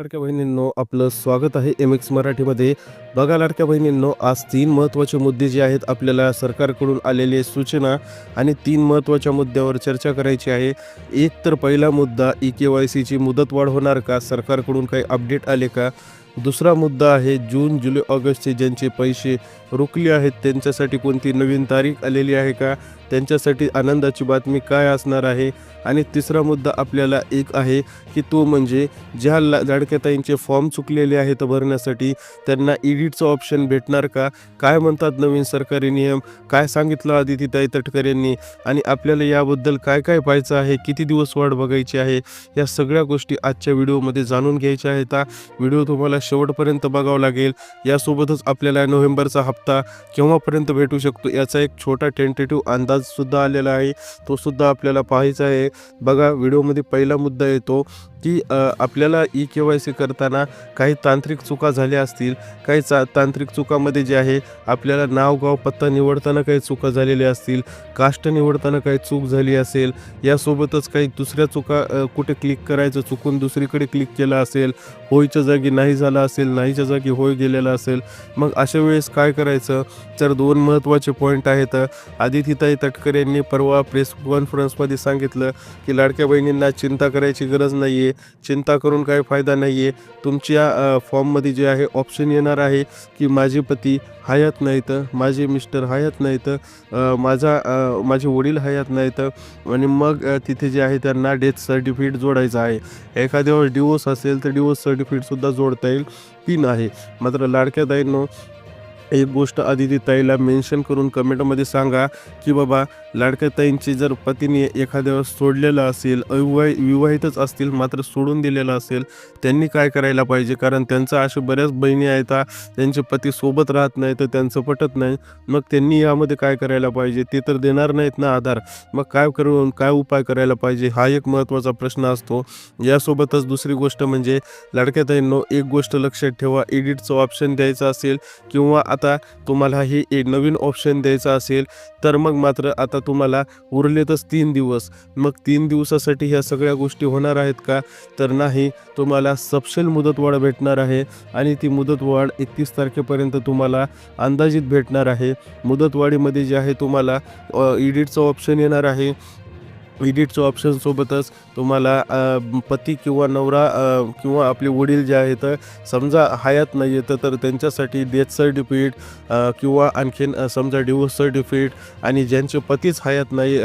लाडक्या बहिणींनो आपलं स्वागत आहे एम एक्स मराठीमध्ये. बघा लाडक्या बहिणींनो आज तीन महत्त्वाचे मुद्दे जे आहेत आपल्याला सरकारकडून आलेले सूचना आणि तीन महत्त्वाच्या मुद्द्यावर चर्चा करायची आहे. एक तर पहिला मुद्दा ई के वाय सीची मुदतवाढ होणार का? सरकारकडून काही अपडेट आले का? दुसरा मुद्दा आहे जून जुलै ऑगस्टचे ज्यांचे पैसे रुकले आहेत त्यांच्यासाठी कोणती नवीन तारीख आलेली आहे का? त्यांच्यासाठी आनंदाची बातमी काय असणार आहे? आणि तिसरा मुद्दा आपल्याला एक आहे की तो म्हणजे ज्या ला लाडक्याताईंचे फॉर्म चुकलेले आहेत भरण्यासाठी त्यांना एडिटचं ऑप्शन भेटणार का? काय म्हणतात नवीन सरकारी नियम? काय सांगितलं आदितीताई तटकर यांनी? आणि आपल्याला याबद्दल काय काय पाहायचं आहे? किती दिवस वाट बघायची आहे? या सगळ्या गोष्टी आजच्या व्हिडिओमध्ये जाणून घ्यायच्या आहेत. व्हिडिओ तुम्हाला शेवटपर्यंत बघावं लागेल. यासोबतच आपल्याला नोव्हेंबरचा हप्ता केव्हापर्यंत भेटू शकतो याचा एक छोटा टेंटेटिव्ह अंदाजसुद्धा आलेला आहे. तोसुद्धा आपल्याला पाहायचा आहे. बघा व्हिडिओमध्ये पहिला मुद्दा येतो. की आपल्याला ई के वाय सी करताना काही तांत्रिक चुका झाल्या असतील काही चा तांत्रिक चुकामध्ये जे आहे आपल्याला नाव गाव पत्ता निवडताना काही चुका झालेल्या असतील कास्ट निवडताना काही चूक झाली असेल यासोबतच काही दुसऱ्या चुका कुठे क्लिक करायचं चुकून दुसरीकडे क्लिक केलं असेल होयच्या जागी नाही झालं असेल नाहीच्या जागी होय गेलेला असेल मग अशा वेळेस काय करायचं? तर दोन महत्त्वाचे पॉईंट आहेत. आदितीताई तटकर यांनी परवा प्रेस कॉन्फरन्समध्ये सांगितलं की लाडक्या बहिणींना चिंता करायची गरज नाही आहे चिंता करून काही फायदा नाही आहे तुमच्या फॉर्ममध्ये जे आहे ऑप्शन येणार आहे की माझे पती हयात नाहीत माझे मिस्टर हयात नाहीत माझा माझे वडील हयात नाहीत आणि मग तिथे जे आहे त्यांना डेथ सर्टिफिकेट जोडायचं आहे. एखाद्यावर डिवोर्स असेल तर डिवोर्स सर्टिफिकेटसुद्धा जोडता येईल तीन आहे मात्र लाडक्या ताईंनो एक गोष्ट आदिती ताईला मेन्शन करून कमेंटमध्ये सांगा की बाबा लाडक्याताईंची जर पतीने एखाद्यावर सोडलेलं असेल अविवाहि विवाहितच असतील मात्र सोडून दिलेलं असेल त्यांनी काय करायला पाहिजे? कारण त्यांचा अशा बऱ्याच बहिणी आहेत त्यांचे पती सोबत राहत नाही तर त्यांचं पटत नाही. मग त्यांनी यामध्ये काय करायला पाहिजे? ते तर देणार नाहीत ना आधार. मग काय करून काय उपाय करायला पाहिजे? हा एक महत्त्वाचा प्रश्न असतो. यासोबतच दुसरी गोष्ट म्हणजे लाडक्याताईंनो एक गोष्ट लक्षात ठेवा. एडिटचं ऑप्शन द्यायचं असेल किंवा आता तुम्हाला हे नवीन ऑप्शन द्यायचं असेल तर मग मात्र आता तुम्हाला उरलेतच तीन दिवस. मग तीन दिवसासाठी ह्या सगळ्या गोष्टी होणार आहेत का? तर नाही तुम्हाला सपशेल मुदतवाढ भेटणार आहे आणि ती मुदतवाढ एकतीस तारखेपर्यंत तुम्हाला अंदाजित भेटणार आहे. मुदतवाढीमध्ये जे आहे तुम्हाला इडिटचं ऑप्शन येणार आहे. एडिटचं ऑप्शनसोबतच तुम्हाला पती किंवा नवरा किंवा आपले वडील जे आहेत समजा हयात नाही येतं तर त्यांच्यासाठी डेथ सर्टिफिकेट किंवा आणखीन समजा डिवोर्स सर्टिफिकेट आणि ज्यांचे पतीच हयात नाही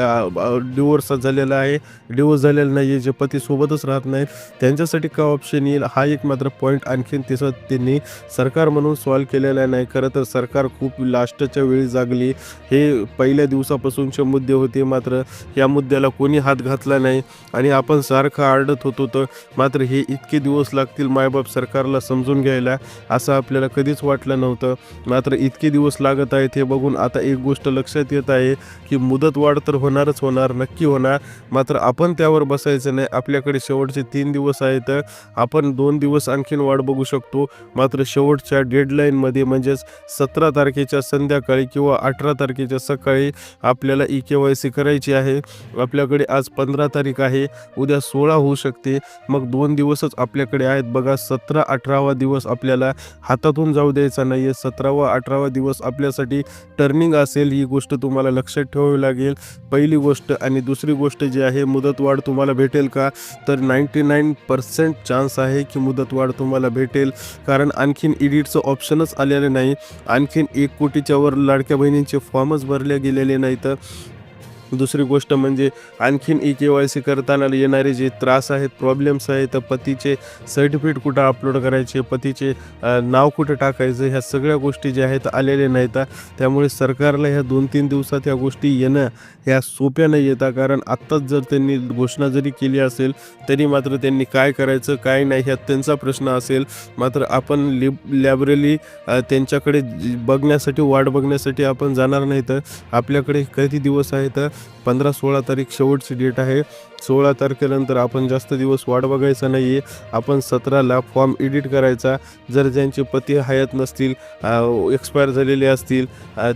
डिवोर्स झालेला आहे डिवोर्स झालेला नाही आहे जे पतीसोबतच राहत नाहीत त्यांच्यासाठी का ऑप्शन येईल? हा एक मात्र पॉईंट आणखीन तिसं त्यांनी सरकार म्हणून सॉल्व केलेला नाही. खरं तर सरकार खूप लास्टच्या वेळी जागली. हे पहिल्या दिवसापासूनचे मुद्दे होते मात्र या मुद्द्याला कोणी कोणी हात घातला नाही आणि आपण सारखं आरडत होतो तर मात्र हे इतके दिवस लागतील मायबाप सरकारला समजून घ्यायला असं आपल्याला कधीच वाटलं नव्हतं. मात्र इतके दिवस लागत आहेत हे बघून आता एक गोष्ट लक्षात येत आहे की मुदतवाढ तर होणारच होणार नक्की होणार. मात्र आपण त्यावर बसायचं नाही. आपल्याकडे शेवटचे तीन दिवस आहेत. आपण दोन दिवस आणखीन वाढ बघू शकतो. मात्र शेवटच्या डेडलाईनमध्ये म्हणजेच सतरा तारखेच्या संध्याकाळी किंवा अठरा तारखेच्या सकाळी आपल्याला ई के वाय सी करायची आहे. आपल्याकडे आज पंधरा तारीख आहे. उद्या सोळा होऊ शकते. मग दोन दिवसच आपल्याकडे आहेत. बघा सतरा अठरावा दिवस आपल्याला हातातून जाऊ द्यायचा नाही आहे सतरावा अठरावा दिवस आपल्यासाठी टर्निंग असेल ही गोष्ट तुम्हाला लक्षात ठेवावी लागेल. पहिली गोष्ट आणि दुसरी गोष्ट जी आहे मुदतवाढ तुम्हाला भेटेल का? तर नाईंटी नाईन पर्सेंट चान्स आहे की मुदतवाढ तुम्हाला भेटेल. कारण आणखीन इडिटचं ऑप्शनच आलेलं नाही. आणखीन एक कोटीच्या वर लाडक्या बहिणींचे फॉर्मच भरले गेलेले नाहीत. दुसरी गोष्ट म्हणजे आणखीन ई के वाय सी करताना येणारे जे त्रास आहेत प्रॉब्लेम्स आहेत पतीचे सर्टिफिकेट कुठं अपलोड करायचे पतीचे नाव कुठं टाकायचं ह्या सगळ्या गोष्टी ज्या आहेत आलेल्या नाहीत. त्यामुळे सरकारला ह्या दोन तीन दिवसात ह्या गोष्टी येणं ह्या सोप्या नाही येतात कारण आत्ताच जर त्यांनी घोषणा जरी केली असेल तरी मात्र त्यांनी काय करायचं काय नाही ह्यात त्यांचा प्रश्न असेल. मात्र आपण लिब लॅबरली त्यांच्याकडे बघण्यासाठी वाट बघण्यासाठी आपण जाणार नाही तर आपल्याकडे किती दिवस आहेत पंधरा सोळा तारीख शेवटची डेट आहे. सोळा तारखेनंतर आपण जास्त दिवस वाट बघायचा नाही आहे आपण सतराला फॉर्म एडिट करायचा. जर ज्यांचे पती हयात नसतील एक्सपायर झालेले असतील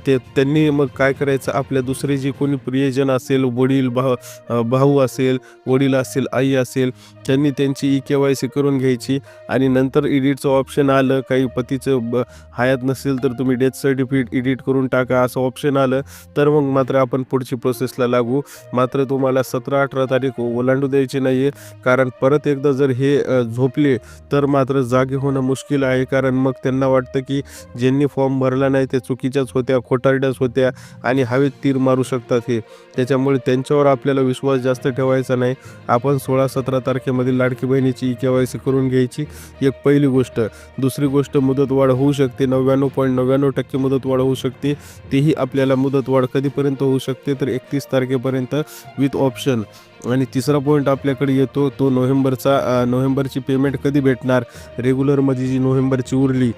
ते त्यांनी मग काय करायचं? आपल्या दुसरे जे कोणी प्रियजन असेल वडील भाऊ भाऊ असेल वडील असेल आई असेल त्यांनी त्यांची ई के वाय सी करून घ्यायची आणि नंतर इडिटचं ऑप्शन आलं काही पतीचं ब हयात नसेल तर तुम्ही डेथ सर्टिफिकेट इडिट करून टाका असं ऑप्शन आलं तर मग मात्र आपण पुढची प्रोसेसला लागू. मात्र तुम्हाला सतरा अठरा तारीख ओलांडू द्यायची नाही आहे कारण परत एकदा जर हे झोपले तर मात्र जागे होणं मुश्किल आहे कारण मग त्यांना वाटतं की ज्यांनी फॉर्म भरला नाही ते चुकीच्याच होत्या खोटारड्याच होत्या आणि हवेत तीर मारू शकतात हे. त्याच्यामुळे त्यांच्यावर आपल्याला विश्वास जास्त ठेवायचा नाही. आपण सोळा सतरा तारखेमध्ये लाडकी बहिणीची ई के वाय सी करून घ्यायची. एक पहिली गोष्ट. दुसरी गोष्ट मुदतवाढ होऊ शकते. नव्याण्णव पॉईंट नव्याण्णव टक्के मुदतवाढ होऊ शकते. तेही आपल्याला मुदतवाढ कधीपर्यंत होऊ शकते? तर एकतीस तारखेपर्यंत विथ ऑप्शन आणि तिसरा पॉईंट आपल्याकडे येतो. तो नोव्हेंबरचा नोव्हेंबरची पेमेंट कधी भेटणार? रेग्युलरमध्ये जी नोव्हेंबरची उरली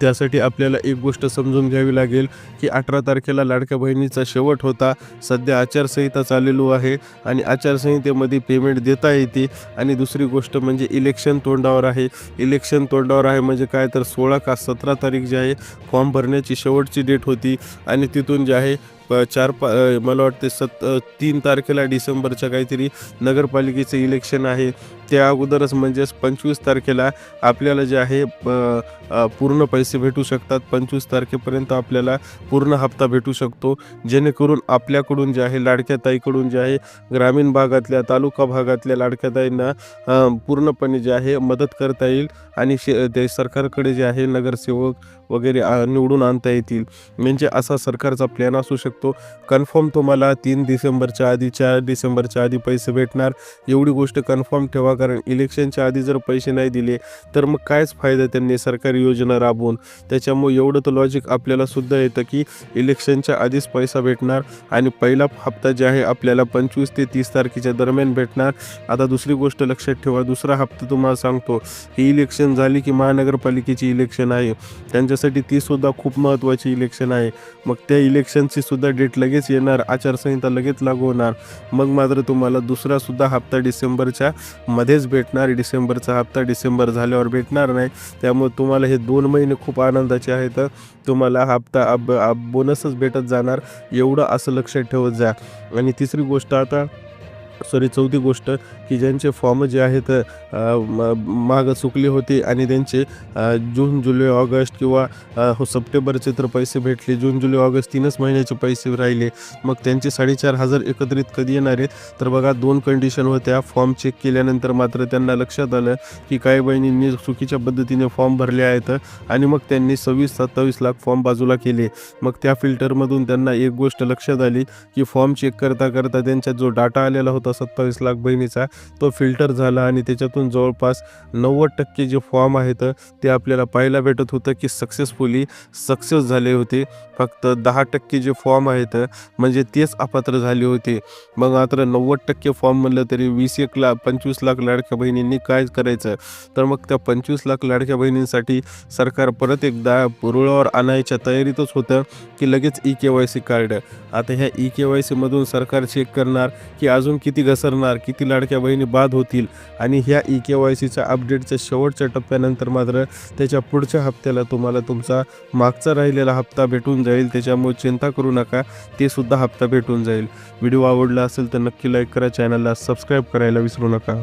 त्यासाठी आपल्याला एक गोष्ट समजून घ्यावी लागेल की अठरा तारखेला लाडक्या बहिणीचा शेवट होता. सध्या आचारसंहिता चाललेलो आहे आणि आचारसंहितेमध्ये पेमेंट देता येते. आणि दुसरी गोष्ट म्हणजे इलेक्शन तोंडावर आहे. इलेक्शन तोंडावर आहे म्हणजे काय तर सोळा का सतरा तारीख जी आहे फॉर्म भरण्याची शेवटची डेट होती. आणि तिथून जे आहे प- चार पा मला वाटते सत तीन तारखेला डिसेंबरच्या काहीतरी नगरपालिकेचं इलेक्शन आहे. त्या अगोदरच म्हणजेच पंचवीस तारखेला आपल्याला जे आहे प- पूर्ण पैसे भेटू शकतात. पंचवीस तारखेपर्यंत आपल्याला पूर्ण हप्ता भेटू शकतो. जेणेकरून आपल्याकडून जे आहे लाडक्या ताईकडून जे आहे ग्रामीण भागातल्या तालुका भागातल्या लाडक्या ताईंना पूर्णपणे जे आहे मदत करता येईल आणि शे ते सरकारकडे जे आहे नगरसेवक वगैरे आ- निवडून आणता येतील. म्हणजे असा सरकारचा प्लॅन असू शकतो. कन्फर्म तुम्हाला तीन डिसेंबरच्या आधी चार डिसेंबरच्या आधी पैसे भेटणार. एवढी गोष्ट कन्फर्म ठेवा कारण इलेक्शनच्या आधी जर पैसे नाही दिले तर मग कायच फायदा त्यांनी सरकारी योजना राबवून? त्याच्यामुळे एवढं तर लॉजिक आपल्याला सुद्धा येतं की इलेक्शनच्या आधीच पैसा भेटणार आणि पहिला हप्ता जे आहे आपल्याला पंचवीस ते तीस तारखेच्या दरम्यान भेटणार. आता दुसरी गोष्ट लक्षात ठेवा दुसरा हप्ता तुम्हाला सांगतो ही इलेक्शन झाली की महानगरपालिकेची इलेक्शन आहे. त्यांच्यासाठी ती सुद्धा खूप महत्त्वाची इलेक्शन आहे. मग त्या इलेक्शनची सुद्धा डेट लगेच येणार आचारसंहिता लगेच लागू होणार. मग मात्र तुम्हाला दुसरा सुद्धा हप्ता डिसेंबरच्या मध्येच भेटणार. डिसेंबरचा हप्ता डिसेंबर झाल्यावर भेटणार नाही. त्यामुळे तुम्हाला हे दोन महिने खूप आनंदाचे आहेत. तुम्हाला हप्ता अब बोनसच भेटत जाणार. एवढं असं लक्षात ठेवत जा. आणि तिसरी गोष्ट आता सॉरी चौथी गोष्ट की ज्यांचे फॉर्म जे आहेत म- मागं चुकले होते आणि त्यांचे जून जुलै ऑगस्ट किंवा हो सप्टेंबरचे तर पैसे भेटले. जून जुलै ऑगस्ट तीनच महिन्याचे पैसे राहिले. मग त्यांचे साडेचार हजार एकत्रित कधी येणार आहेत? तर बघा दोन कंडिशन होत्या. फॉर्म चेक केल्यानंतर मात्र त्यांना लक्षात आलं की काही बहिणींनी चुकीच्या पद्धतीने फॉर्म भरले आहेत आणि मग त्यांनी सव्वीस सत्तावीस लाख फॉर्म बाजूला केले. मग त्या फिल्टरमधून त्यांना एक गोष्ट लक्षात आली की फॉर्म चेक करता करता त्यांचा जो डाटा आलेला होता सत्तावीस लाख बहिणीचा तो फिल्टर झाला आणि त्याच्यातून जवळपास नव्वद टक्के जे फॉर्म आहेत ते आपल्याला पाहायला भेटत होतं की सक्सेसफुली सक्सेस झाले होते. फक्त दहा टक्के जे फॉर्म आहेत म्हणजे तेच अपात्र झाले होते. मग मात्र नव्वद टक्के फॉर्म म्हणलं तरी वीस एक लाख पंचवीस लाख लाडक्या बहिणींनी काय करायचं? तर मग त्या पंचवीस लाख लाडक्या बहिणींसाठी सरकार परत एकदा रुळावर आणायच्या तयारीतच होतं की लगेच E K Y C card. आता ह्या ई के वाय सीमधून सरकार चेक करणार की अजून किती किती घसरणार किती लाडक्या बहिणी बाद होतील. आणि ह्या ई के वाय सीच्या अपडेटच्या शेवटच्या टप्प्यानंतर मात्र त्याच्या पुढच्या हप्त्याला तुम्हाला तुमचा मागचा राहिलेला हप्ता भेटून जाईल. त्याच्यामुळे चिंता करू नका. ते सुद्धा हप्ता भेटून जाईल. व्हिडिओ आवडला असेल तर नक्की लाईक करा. चॅनलला सबस्क्राईब करायला विसरू नका.